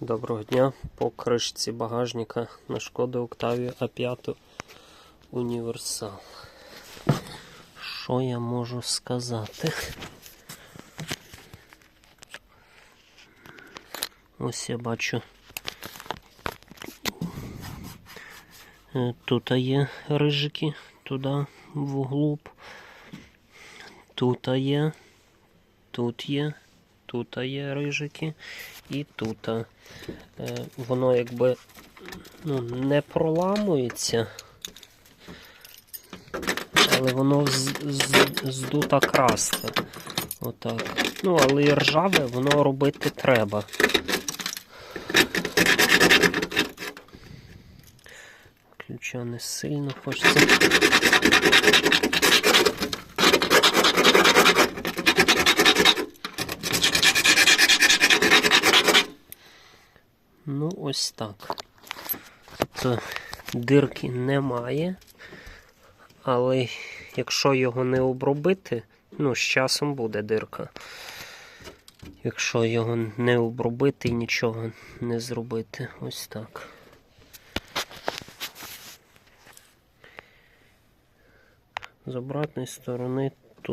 Доброго дня. По кришці багажника на шкоду Октавію А5 Універсал. Що я можу сказати? Ось я бачу. Е, Тут є рижики, туди вглуб. Тут є, тут є, тут є рижики і тут. Е, Воно якби ну, не проламується, але воно здута краска. Отак. Ну, але і ржаве воно робити треба. Ключа не сильно хочеться. Ну, ось так. Тобто дирки немає, але якщо його не обробити, ну, з часом буде дирка. Якщо його не обробити і нічого не зробити. Ось так. З обратної сторони